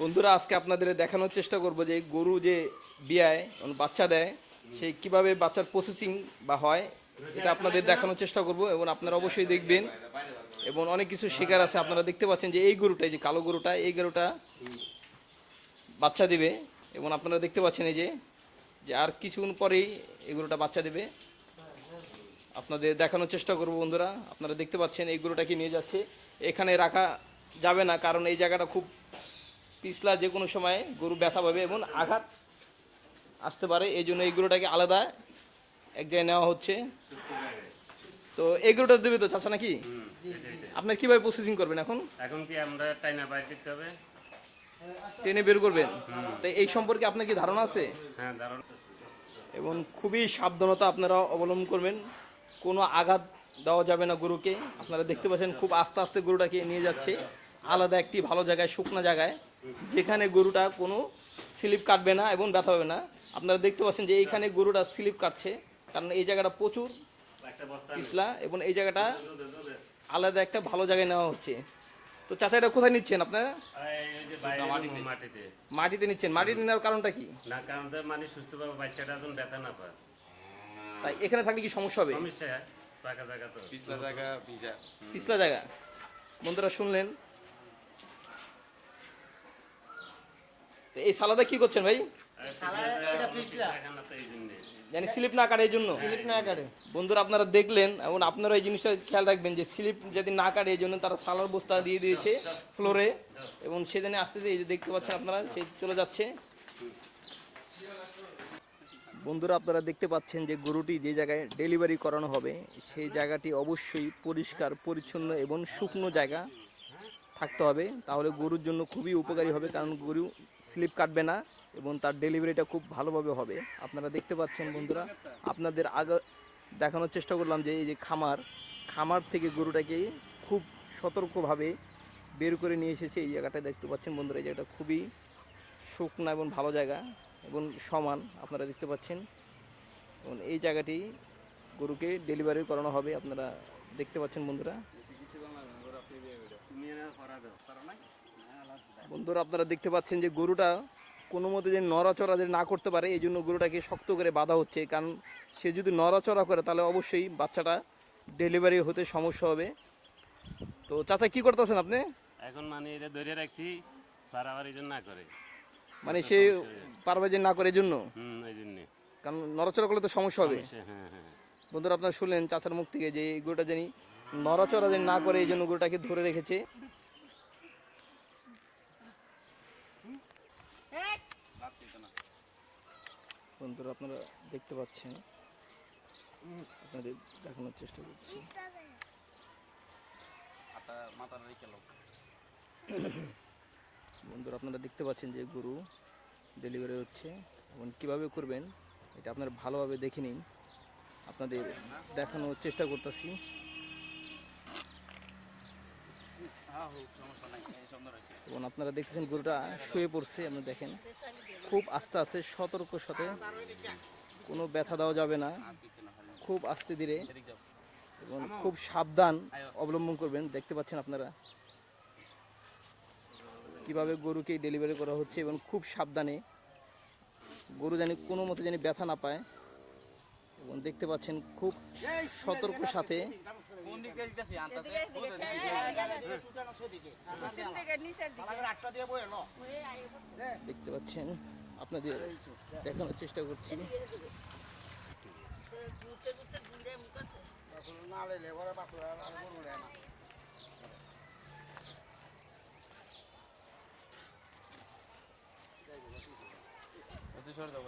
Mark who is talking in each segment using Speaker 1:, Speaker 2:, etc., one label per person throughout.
Speaker 1: বন্ধুরা, আজকে আপনাদের দেখানোর চেষ্টা করব যে গরু যে বিয়ায় মানে বাচ্চা দেয়, সে কীভাবে বাচ্চার প্রসেসিং বা হয়, এটা আপনাদের দেখানোর চেষ্টা করব এবং আপনারা অবশ্যই দেখবেন। এবং অনেক কিছু শেখার আছে, আপনারা দেখতে পাচ্ছেন যে এই গরুটা যে কালো গরুটা, এই গরুটা বাচ্চা দিবে। এবং আপনারা দেখতে পাচ্ছেন এই যে যে আর কিছুক্ষণ পরেই এই গরুটা বাচ্চা দেবে। আপনাদের দেখানোর চেষ্টা করব বন্ধুরা, আপনারা দেখতে পাচ্ছেন এই গরুটাকে নিয়ে যাচ্ছে। এখানে রাখা যাবে না, কারণ এই জায়গাটা খুব পিছলা যে কোনো সময় গরু ব্যথা পাবে এবং আঘাত আসতে পারে এই জন্য এই গরুটাকে আলাদা এক জায়গায় নেওয়া হচ্ছে। তো এই গরুটা দেবে তো চাচা নাকি? আপনার কীভাবে প্রসেসিং করবেন এখন?
Speaker 2: এখন কি আমরা টাইনা বাইর করতে হবে?
Speaker 1: টেনে বের করবেন? তো এই সম্পর্কে আপনার কি ধারণা আছে?
Speaker 2: হ্যাঁ দারুণ
Speaker 1: এবং খুবই সাবধানতা আপনারা অবলম্বন করবেন। কোনো আঘাত দেওয়া যাবে না গরুকে। আপনারা দেখতে পাচ্ছেন খুব আস্তে আস্তে গরুটাকে নিয়ে যাচ্ছে। আলাদা একটি ভালো জায়গায় শুকনো জায়গায়। যেখানে গরুটা কোনো স্লিপ কাটবে না এবং ব্যথা হবে না। আপনারা দেখতে পাচ্ছেন যে এইখানে গরুটা স্লিপ কাটছে কারণ এই জায়গাটা প্রচুর
Speaker 2: একটা বস্তা
Speaker 1: পিছলা এবং এই জায়গাটা আলাদা একটা ভালো জায়গায় নেওয়া হচ্ছে। তো চাচা এটা কোথায় নিচ্ছেন আপনারা?
Speaker 2: এই যে বাইরে মাটিতে।
Speaker 1: মাটিতে। নিচ্ছেন। মাটিতে নেওয়ার কারণটা কি?
Speaker 2: না কারণ মানে সুস্থভাবে বাচ্চাটা ব্যথা না পায়।
Speaker 1: তাই এখানে থাকলে কি সমস্যা হবে?
Speaker 2: সমস্যা জায়গা তো।
Speaker 3: পিছলা জায়গা ভিজা।
Speaker 1: পিছলা জায়গা। বন্ধুরা শুনলেন তো এই সালাদা কি করছেন ভাই? জানি স্লিপ না কাটে এই জন্য।
Speaker 4: স্লিপ না কাটে।
Speaker 1: বন্ধুরা আপনারা দেখলেন এবং আপনারা এই জিনিসটা খেয়াল রাখবেন যে স্লিপ যদি না কাটে এই জন্য তারা সালার বস্তা দিয়ে দিয়েছে ফ্লোরে। এবং সেখানে আসতে এই যে দেখতে পাচ্ছেন আপনারা সে চলে যাচ্ছে। বন্ধুরা আপনারা দেখতে পাচ্ছেন যে গরুটি যে জায়গায় ডেলিভারি করানো হবে সেই জায়গাটি অবশ্যই পরিষ্কার পরিচ্ছন্ন এবং শুকনো জায়গা থাকতে হবে। তাহলে গরুর জন্য খুবই উপকারী হবে কারণ গরু স্লিপ কাটবে না এবং তার ডেলিভারিটা খুব ভালোভাবে হবে। আপনারা দেখতে পাচ্ছেন বন্ধুরা, আপনাদের আগে দেখানোর চেষ্টা করলাম যে এই যে খামার খামার থেকে গরুটাকে খুব সতর্কভাবে বের করে নিয়ে এসেছে। এই জায়গাটা দেখতে পাচ্ছেন বন্ধুরা, এই জায়গাটা খুবই শুকনা এবং ভালো জায়গা এবং সমান, আপনারা দেখতে পাচ্ছেন। এবং এই জায়গাটি গরুকে ডেলিভারি করানো হবে, আপনারা দেখতে পাচ্ছেন বন্ধুরা। বন্ধুরা আপনারা দেখতে পাচ্ছেন যে গরুটা কোনো মতে যে নড়াচড়া যদি না করতে পারে এই জন্য গরুটাকে শক্ত করে বাঁধা হচ্ছে। কারণ সে যদি নড়াচড়া করে তাহলে অবশ্যই বাচ্চাটা ডেলিভারি হতে সমস্যা হবে। তো চাচা কি করতেছেন আপনি?
Speaker 2: এখন মানে এটা ধরে রাখছি বাড়াবাড়ি যেন না করে।
Speaker 1: মানে সে পারবে যে না করে এই জন্য?
Speaker 2: হুম এই জন্যে।
Speaker 1: কারণ নড়াচড়া করলে তো সমস্যা হবে।
Speaker 2: হ্যাঁ হ্যাঁ
Speaker 1: বন্ধুরা আপনারা শুনলেন চাচার মুখ থেকে যে গরুটা জানি নড়াচড়া যেন না করে এই জন্য গরুটাকে ধরে রেখেছে। বন্ধুরা আপনারা দেখতে পাচ্ছেন। আপনাদের দেখানোর চেষ্টা করছি। বন্ধুরা আপনারা দেখতে পাচ্ছেন যে গরু ডেলিভারি হচ্ছে এবং কীভাবে করবেন এটা আপনারা ভালোভাবে দেখে নিন। আপনাদের দেখানোর চেষ্টা করতেছি। এবং আপনারা দেখতেছেন গরুটা শুয়ে পড়ছে আপনি দেখেন। খুব আস্তে আস্তে সতর্ক সাথে কোনো ব্যথা দেওয়া যাবে না। খুব আস্তে ধীরে এবং খুব সাবধান অবলম্বন করবেন দেখতে পাচ্ছেন আপনারা। কীভাবে গরুকে ডেলিভারি করা হচ্ছে এবং খুব সাবধানে গরু জানি কোনো মতে জানি ব্যথা না পায়। দেখতে পাচ্ছেন খুব সতর্ক সাথে দেখতে পাচ্ছেন আপনাদের দেখানোর চেষ্টা করছি
Speaker 4: না লেলে ওরা বাসুরা আর গরু লে না
Speaker 3: এসে সরে যাব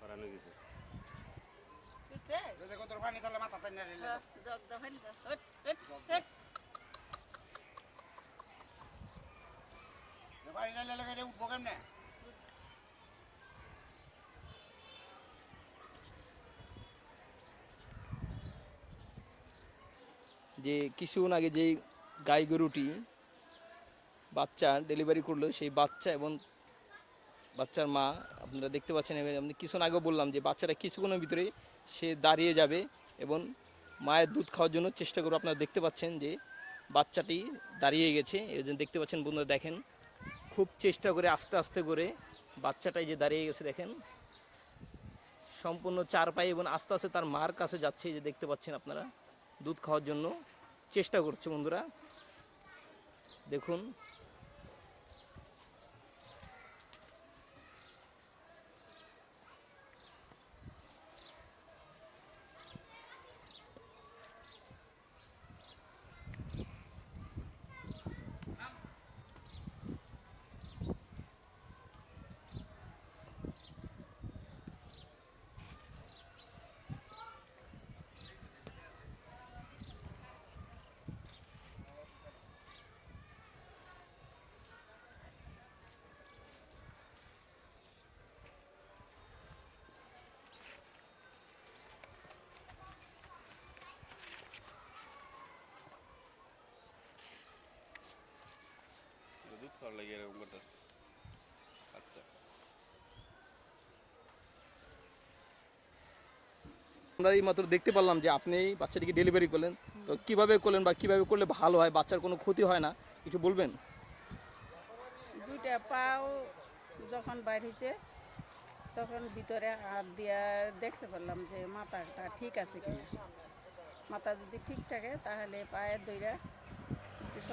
Speaker 2: করানো গেছে
Speaker 4: তাহলে মাথা তাই না গেলে উঠবো কেমনে?
Speaker 1: যে কিছুক্ষণ আগে যে গাই গরুটি বাচ্চা ডেলিভারি করল সেই বাচ্চা এবং বাচ্চার মা আপনারা দেখতে পাচ্ছেন আমি কিছুক্ষণ আগেও বললাম যে বাচ্চাটা কিছুক্ষণের ভিতরে সে দাঁড়িয়ে যাবে এবং মায়ের দুধ খাওয়ার জন্য চেষ্টা করব। আপনারা দেখতে পাচ্ছেন যে বাচ্চাটি দাঁড়িয়ে গেছে। এই জন্য দেখতে পাচ্ছেন বন্ধুরা, দেখেন খুব চেষ্টা করে, আস্তে আস্তে করে বাচ্চাটাই যে দাঁড়িয়ে গেছে, দেখেন। সম্পূর্ণ চার পায়ে এবং আস্তে আস্তে তার মার কাছে যাচ্ছে যে দেখতে পাচ্ছেন আপনারা, দুধ খাওয়ার জন্য চেষ্টা করছে বন্ধুরা। দেখুন
Speaker 3: দুধ খাওয়ার লাগে এরকম করতেছে। আচ্ছা।
Speaker 1: আমরা এই মাত্র দেখতে পারলাম যে আপনি বাচ্চাটিকে ডেলিভারি করলেন। তো কীভাবে করলেন বা কীভাবে করলে ভালো হয়? বাচ্চার কোনো ক্ষতি হয় না? একটু বলবেন।
Speaker 5: দুইটা পাও যখন বাড়িছে তখন ভিতরে হাত দিয়া দেখতে পারলাম যে মাথাটা ঠিক আছে কিনা। মাথা যদি ঠিক থাকে তাহলে পায়ের দইরা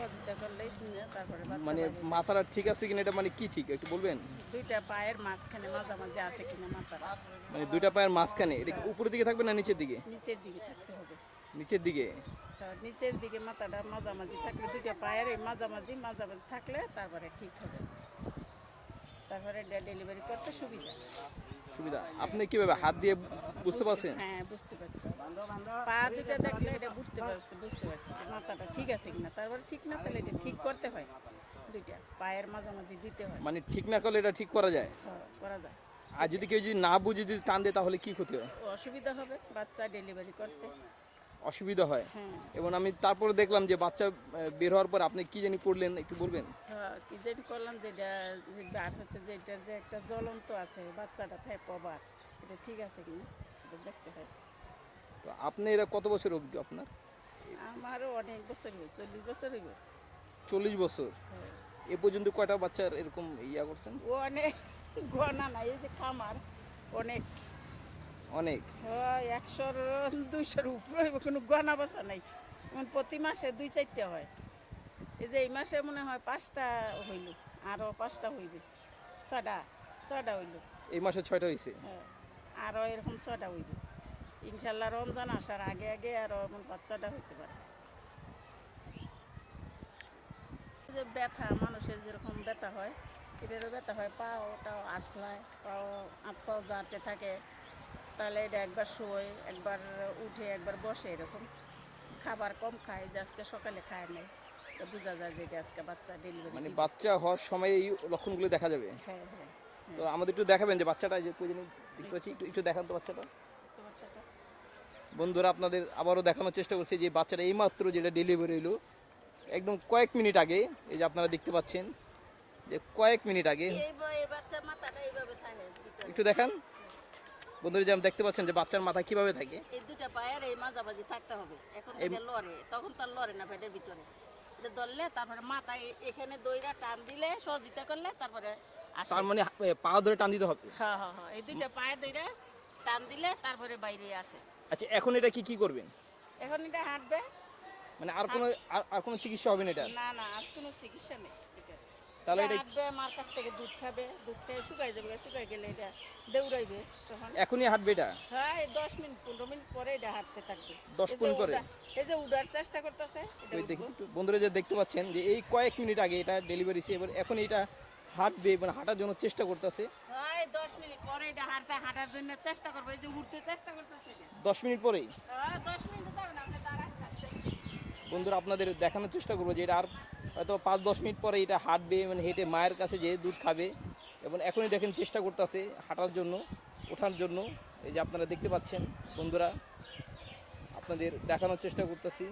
Speaker 5: সহযোগিতা করলেই তারপরে
Speaker 1: মানে মাথাটা ঠিক আছে কিনা এটা মানে কি ঠিক? একটু বলবেন?
Speaker 5: দুইটা পায়ের মাঝখানে মাঝামাঝি আছে কিনা মাথাটা।
Speaker 1: মানে দুইটা পায়ের মাঝখানে এটা কি উপরের দিকে থাকবে না নিচের দিকে?
Speaker 5: নিচের দিকে থাকতে হবে।
Speaker 1: নিচের দিকে?
Speaker 5: নিচের দিকে মাথাটা মাঝামাঝি থাকলে দুইটা পায়ের এই মাঝামাঝি মাঝামাঝি থাকলে তারপরে ঠিক হবে। তারপরে ডেলিভারি করতে সুবিধা।
Speaker 1: সুবিধা। আপনি কীভাবে হাত দিয়ে বুঝতে পারছেন?
Speaker 5: হ্যাঁ বুঝতে পারছি। পা দুটা দেখলে এটা বুঝতে পারছি বুঝতে পারছি যে মাথাটা ঠিক আছে কিনা। তারপরে ঠিক না তাহলে এটা ঠিক করতে হয় দুইটা। পায়ের মাঝামাঝি দিতে হয়।
Speaker 1: মানে ঠিক না করলে এটা ঠিক করা যায়?
Speaker 5: হ্যাঁ, করা যায়।
Speaker 1: আর যদি কেউ যদি না বুঝে যদি টান দেয় তাহলে কি ক্ষতি হয়?
Speaker 5: অসুবিধা হবে বাচ্চা ডেলিভারি করতে।
Speaker 1: অসুবিধা হয়।
Speaker 5: হ্যাঁ।
Speaker 1: এবং আমি তারপরে দেখলাম যে বাচ্চা বের হওয়ার পর আপনি কি জানি করলেন একটু বলবেন?
Speaker 5: হ্যাঁ, কি যেটা করলাম যেটা হচ্ছে যে এটার যে একটা জ্বলন্ত আছে বাচ্চাটা থাকে কবার এটা ঠিক আছে কিনা? এটা দেখতে হয়
Speaker 1: তো আপনি এটা কত বছর অবধি আপনার?
Speaker 5: আমারও অনেক বছর হইবে চল্লিশ বছর হইবে
Speaker 1: চল্লিশ বছর? এ পর্যন্ত কয়টা বাচ্চার এরকম ইয়া করছেন?
Speaker 5: ও অনেক গণা নাই এই যে খামার অনেক।
Speaker 1: অনেক।
Speaker 5: হয় একশোর দুইশোর উপরে কোনো গনা বাসা নাই। প্রতি মাসে দুই চারটে হয়। এই যে এই মাসে মনে হয় পাঁচটা হইল আরও পাঁচটা হইবে। ছটা ছটা হইল।
Speaker 1: এই মাসে ছয়টা হয়েছে
Speaker 5: হ্যাঁ আরও এরকম ছটা হইবে। ইনশাল্লাহ রমজান আসার আগে আগে আরও এমন বাচ্চাটা হইতে পারে। যে ব্যথা মানুষের যেরকম ব্যথা হয় এটারও ব্যথা হয়। পাওটাও আসলায় পাও হাত পাও জারতে থাকে। তাহলে এটা একবার শোয় একবার উঠে একবার বসে এরকম। খাবার কম খায় যে আজকে সকালে খায় নাই। তো বোঝা যায় যে এটা আজকে বাচ্চা ডেলিভারি মানে
Speaker 1: বাচ্চা হওয়ার সময় এই লক্ষণগুলো দেখা যাবে?
Speaker 5: হ্যাঁ হ্যাঁ
Speaker 1: তো আমাদের একটু দেখাবেন যে বাচ্চাটা যে কই দেখতে পাচ্ছি একটু একটু দেখান তো বাচ্চাটা। বন্ধুরা আপনাদের আবারও দেখানোর চেষ্টা করছি যে বাচ্চাটা এইমাত্র যেটা ডেলিভারি হলো একদম কয়েক মিনিট আগে এই যে আপনারা দেখতে পাচ্ছেন যে কয়েক মিনিট আগে। একটু দেখান। বন্ধুরা যেমন দেখতে পাচ্ছেন যে বাচ্চার মাথা কীভাবে থাকে?
Speaker 5: এই দুটা পায়ের এই মাঝামাঝি থাকতে হবে। এখন এটা লড়ে তখন তার লড়ে না পেটের ভিতরে। এটা ধরলে তারপরে মাথা এখানে দইরা টান দিলে সহযোগিতা করলে তারপরে
Speaker 1: তার মানে পা ধরে টান দিতে হবে?
Speaker 5: হ্যাঁ হ্যাঁ হ্যাঁ এই দুইটা পায়ে দইরা টান দিলে তারপরে বাইরে আসে।
Speaker 1: আচ্ছা এখন এটা কি কি করবেন?
Speaker 5: এখন এটা হাঁটবে।
Speaker 1: মানে আর কোনো আর- কোনো চিকিৎসা হবে না এটা?
Speaker 5: না না আর কোনো চিকিৎসা নেই।
Speaker 1: তাহলে
Speaker 5: এটা
Speaker 1: এটা
Speaker 5: হাঁটবে মার কাছ থেকে দুধ খাবে দুধ খেয়ে শুকাই যাবে শুকাই গেলে এটা দৌড়াইবে তখন।
Speaker 1: এখনই হাঁটবে এটা?
Speaker 5: হ্যাঁ এই দশ মিনিট পনেরো মিনিট পরে এটা হাঁটতে থাকবে।
Speaker 1: দশ মিনিট পরে?
Speaker 5: এই যে উড়ার চেষ্টা করতেছে
Speaker 1: বন্ধুরা যে দেখতে পাচ্ছেন যে এই কয়েক মিনিট আগে এটা ডেলিভারি এবার এখন এটা হাঁটবে মানে হাঁটার জন্য চেষ্টা করতেছে।
Speaker 5: হ্যাঁ দশ মিনিট পরে এটা হাঁটতে হাঁটার জন্য চেষ্টা করব এই যে উঠতে চেষ্টা করতেছে
Speaker 1: দশ মিনিট পরেই?
Speaker 5: হ্যাঁ দশ মিনিট যাবে না আপনি দাঁড়ায় থাকবেন।
Speaker 1: বন্ধুরা, আপনাদের দেখানোর চেষ্টা করব যে এটা আর হয়তো পাঁচ, দশ মিনিট পরে এটা হাঁটবে মানে হেঁটে মায়ের কাছে যেয়ে দুধ খাবে। এবং এখনই দেখেন চেষ্টা করতেছে হাঁটার জন্য, ওঠার জন্য। এই যে আপনারা দেখতে পাচ্ছেন, বন্ধুরা, আপনাদের দেখানোর চেষ্টা করতেছি।